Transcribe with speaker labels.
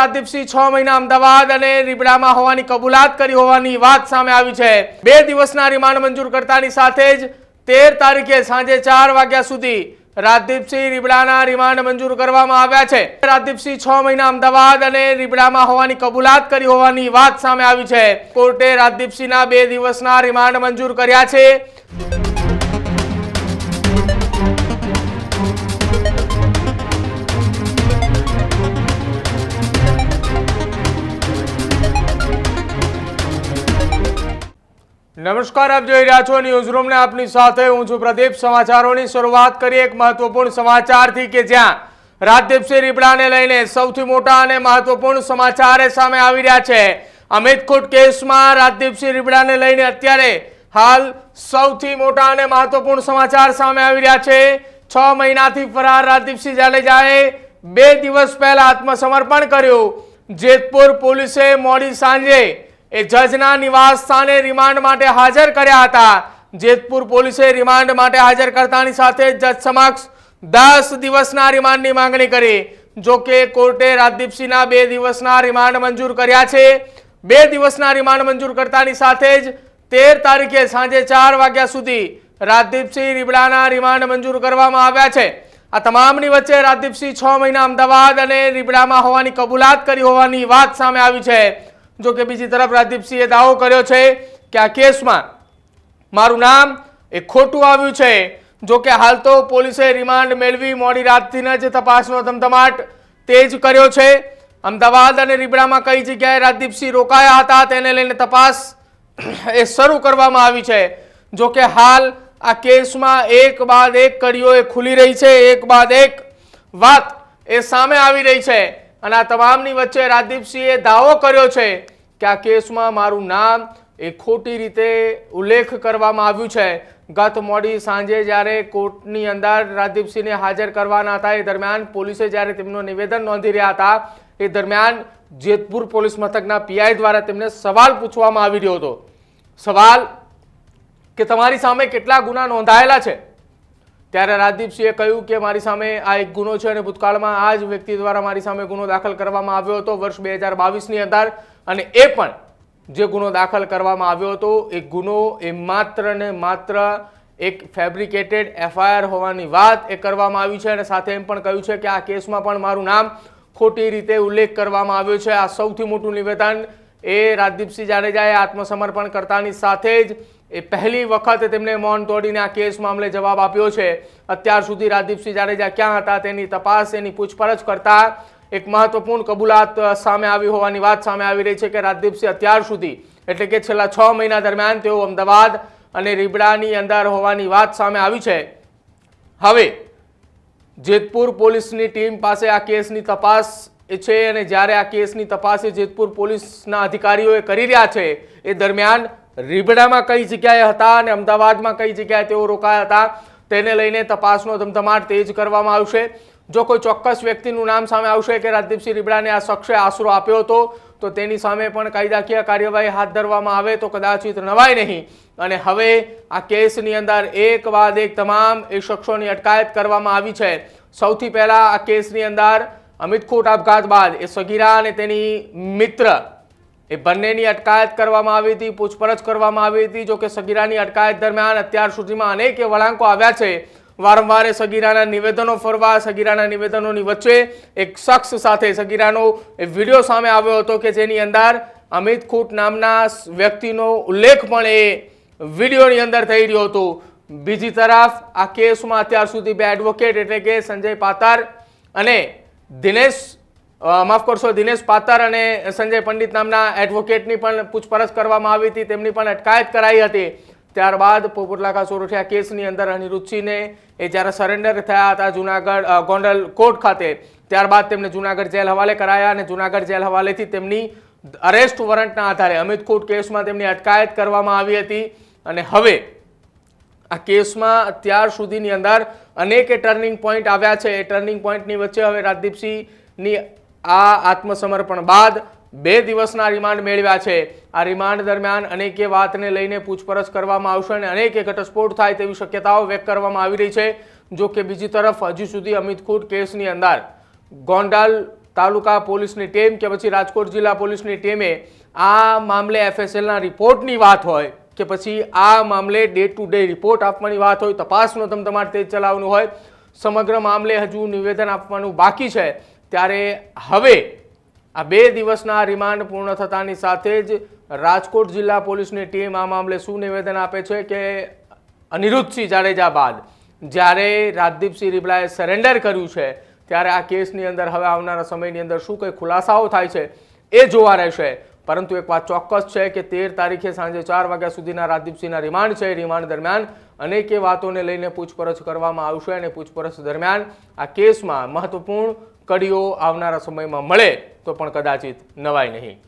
Speaker 1: રાજદીપસિંહ છ મહિના અમદાવાદ અને રીબડામાં હોવાની કબૂલાત કરી હોવાની વાત સામે આવી છે. બે દિવસના રિમાન્ડ મંજૂર કરતાની સાથે જ તેર તારીખે સાંજે ચાર વાગ્યા સુધી રાજદીપસિંહ રીબડાના રિમાન્ડ મંજૂર કરવામાં આવ્યા છે. રાજદીપસિંહ છ મહિના અમદાવાદ અને રીબડામાં હોવાની કબૂલાત કરી હોવાની વાત સામે આવી છે. કોર્ટે રાજદીપસિંહના બે દિવસના રિમાન્ડ મંજૂર કર્યા છે. નમસ્કાર, આપ જોઈ રહ્યા છો ન્યૂઝ રૂમને આપની સાથે હું છું પ્રદીપ. સમાચારોની શરૂઆત કરીએ એક મહત્વપૂર્ણ સમાચારથી કે જ્યાં રાજદીપસિંહ રીપડાને લઈને સૌથી મોટા અને મહત્વપૂર્ણ સમાચાર સામે આવી રહ્યા છે. અમિત ખૂટ કેસમાં રાજદીપસિંહ રીપડાને લઈને અત્યારે હાલ સૌથી મોટા અને મહત્વપૂર્ણ સમાચાર સામે આવી રહ્યા છે. છ મહિનાથી ફરાર રાજદીપસિંહ જાડેજાએ બે દિવસ પહેલા આત્મસમર્પણ કર્યું. જેતપુર પોલીસે મોડી સાંજે એ જજના નિવાસ સ્થાને રિમાન્ડ માટે હાજર કર્યા હતા. જેતપુર પોલીસે રિમાન્ડ માટે હાજર કરતાની સાથે જજ સમક્ષ દસ દિવસના રિમાન્ડની માંગણી કરી. જો કે કોર્ટે રાજદીપસિંહના બે દિવસના રિમાન્ડ મંજૂર કર્યા છે. બે દિવસના રિમાન્ડ મંજૂર કરતાની સાથે જ તેર તારીખે સાંજે ચાર વાગ્યા સુધી રાજદીપસિંહ રીબડાના રિમાન્ડ મંજૂર કરવામાં આવ્યા છે. આ તમામની વચ્ચે રાજદીપસિંહ છ મહિના અમદાવાદ અને રીબડામાં હોવાની કબૂલાત કરી હોવાની વાત સામે આવી છે. જો કે બીજી તરફ રાજદીપસિંહે દાવો કર્યો છે કે આ કેસમાં મારું નામ એ ખોટું આવ્યું છે. જો કે હાલ તો પોલીસે રિમાન્ડ મેળવી મોડી રાતથી જ તપાસનો ધમધમાટ તેજ કર્યો છે. અમદાવાદ અને રીબડામાં કઈ જગ્યાએ રાજદીપસિંહ રોકાયા હતા તેને લઈને તપાસ એ શરૂ કરવામાં આવી છે. જો કે હાલ આ કેસમાં એક બાદ એક કડીઓ એ ખુલી રહી છે. એક બાદ એક વાત એ સામે આવી રહી છે. અને આ તમામની વચ્ચે રાજદીપસિંહે દાવો કર્યો છે કે આ કેસમાં મારું નામ એ ખોટી રીતે ઉલ્લેખ કરવામાં આવ્યું છે. ગત મોડી સાંજે જ્યારે કોર્ટની અંદર રાજદીપસિંહને હાજર કરવાના હતા, એ દરમિયાન પોલીસે જ્યારે તેમનું નિવેદન નોંધી રહ્યા હતા, એ દરમિયાન જેતપુર પોલીસ મથકના પીઆઈ દ્વારા તેમને સવાલ પૂછવામાં આવી રહ્યો હતો. સવાલ કે તમારી સામે કેટલા ગુના નોંધાયેલા છે? ત્યારે રાજદીપસિંહે કહ્યું કે મારી સામે આ એક ગુનો છે અને ભૂતકાળમાં આ જ વ્યક્તિ દ્વારા મારી સામે ગુનો દાખલ કરવામાં આવ્યો હતો. વર્ષ બે હજાર બાવીસની અંદર અને એ પણ જે ગુનો દાખલ કરવામાં આવ્યો હતો, એ ગુનો એ માત્ર ને માત્ર એક ફેબ્રિકેટેડ એફઆઈઆર હોવાની વાત એ કરવામાં આવી છે અને સાથે એમ પણ કહ્યું છે કે આ કેસમાં પણ મારું નામ ખોટી રીતે ઉલ્લેખ કરવામાં આવ્યો છે. આ સૌથી મોટું નિવેદન એ રાજદીપસિંહ જાડેજાએ આત્મસમર્પણ કરતાની સાથે જ એ પહેલી વખત તેમને મૌન તોડીને આ કેસ મામલે જવાબ આપ્યો છે. અત્યાર સુધી રાજદીપસિંહ જાડેજા ક્યાં હતા તેની તપાસ, એની પૂછપરછ કરતા એક મહત્વપૂર્ણ કબૂલાત સામે આવી હોવાની વાત સામે આવી રહી છે કે રાજદીપસિંહ અત્યાર સુધી, એટલે કે છેલ્લા છ મહિના દરમિયાન તેઓ અમદાવાદ અને રીબડાની અંદર હોવાની વાત સામે આવી છે. હવે, જેતપુર પોલીસની ટીમ પાસે આ કેસની તપાસ છે અને જ્યારે આ કેસની તપાસ જેતપુર પોલીસના અધિકારીઓએ કરી રહ્યા છે, એ દરમિયાન રીબડામાં કઈ જગ્યાએ હતા અને અમદાવાદમાં કઈ જગ્યાએ તેઓ રોકાયા હતા, તેને લઈને તપાસનો ધમધમાટ તેજ કરવામાં આવશે. જો કોઈ ચોક્કસ વ્યક્તિનું નામ સામે આવશે કે રાજદીપસિંહ રીબડાને આ શખ્સે આશરો આપ્યો હતો, તો તેની સામે પણ કાયદાકીય કાર્યવાહી હાથ ધરવામાં આવે તો કદાચિત નવાય નહીં. અને હવે આ કેસની અંદર એક બાદ એક તમામ એ શખ્સોની અટકાયત કરવામાં આવી છે. સૌથી પહેલાં આ કેસની અંદર અમિત ખોટ આપઘાત બાદ એ સગીરા અને તેની મિત્ર એ બંનેની અટકાયત કરવામાં આવી હતી, પૂછપરછ કરવામાં આવી હતી. જો કે સગીરાની અટકાયત દરમિયાન અત્યાર સુધીમાં અનેક વળાંકો આવ્યા છે. વારંવાર સગીરાના નિવેદનો ફરવા, સગીરાના નિવેદનોની વચ્ચે એક શખ્સ સાથે સગીરાનો એ વીડિયો સામે આવ્યો હતો કે જેની અંદર અમિત ખૂટ નામના વ્યક્તિનો ઉલ્લેખ પણ એ વિડીયોની અંદર થઈ રહ્યો હતો. બીજી તરફ આ કેસમાં અત્યાર સુધી બે એડવોકેટ એટલે કે સંજય પાતાર અને દિનેશ માફ કરશો, દિનેશ પાતર અને સંજય પંડિત નામના એડવોકેટની પણ પૂછપરછ કરવામાં આવી હતી. તેમની પણ અટકાયત કરાઈ હતી. ત્યારબાદ પોપટલાકા સોરઠિયા કેસની અંદર અનિરુદ્ધસિંહને એ જ્યારે સરેન્ડર થયા હતા જુનાગઢ ગોંડલ કોર્ટ ખાતે, ત્યારબાદ તેમને જુનાગઢ જેલ હવાલે કરાયા અને જુનાગઢ જેલ હવાલેથી તેમની અરેસ્ટ વોરંટના આધારે અમિત કોર્ટ કેસમાં તેમની અટકાયત કરવામાં આવી હતી. અને હવે આ કેસમાં અત્યાર સુધીની અંદર અનેક ટર્નિંગ પોઈન્ટ આવ્યા છે. એ ટર્નિંગ પોઈન્ટની વચ્ચે હવે રાજદીપસિંહની આ આત્મસમર્પણ બાદ બે દિવસના રિમાન્ડ મેળવ્યા છે. આ રિમાન્ડ દરમિયાન અનેકે વાતને લઈને પૂછપરછ કરવામાં આવશે અને અનેકે ઘટસ્ફોટ થાય તેવી શક્યતાઓ વ્યક્ત કરવામાં આવી રહી છે. જો કે બીજી તરફ હજુ સુધી અમિત ખૂટ કેસની અંદર ગોંડલ તાલુકા પોલીસની ટીમ કે પછી રાજકોટ જિલ્લા પોલીસની ટીમે આ મામલે એફએસએલના રિપોર્ટની વાત હોય કે પછી આ મામલે ડે ટુ ડે રિપોર્ટ આપવાની વાત હોય, તપાસનો તમારે તેજ ચલાવવાનું હોય, સમગ્ર મામલે હજુ નિવેદન આપવાનું બાકી છે. ત્યારે હવે આ બે દિવસના રિમાન્ડ પૂર્ણ થતાની સાથે જ રાજકોટ જિલ્લા પોલીસની ટીમ આ મામલે શું નિવેદન આપે છે કે અનિરુદ્ધસિંહ જાડેજા બાદ જ્યારે રાજદીપસિંહ રીબલાએ સરેન્ડર કર્યું છે, ત્યારે આ કેસની અંદર હવે આવનારા સમયની અંદર શું કંઈ ખુલાસાઓ થાય છે એ જોવા રહેશે. પરંતુ એક વાત ચોક્કસ છે કે તેર તારીખે સાંજે ચાર વાગ્યા સુધીના રાજદીપસિંહના રિમાન્ડ છે. રિમાન્ડ દરમિયાન અનેક વાતોને લઈને પૂછપરછ કરવામાં આવશે અને પૂછપરછ દરમિયાન આ કેસમાં મહત્વપૂર્ણ કડીઓ આવનારા સમયમાં મળે તો પણ કદાચિત નવાય નહીં.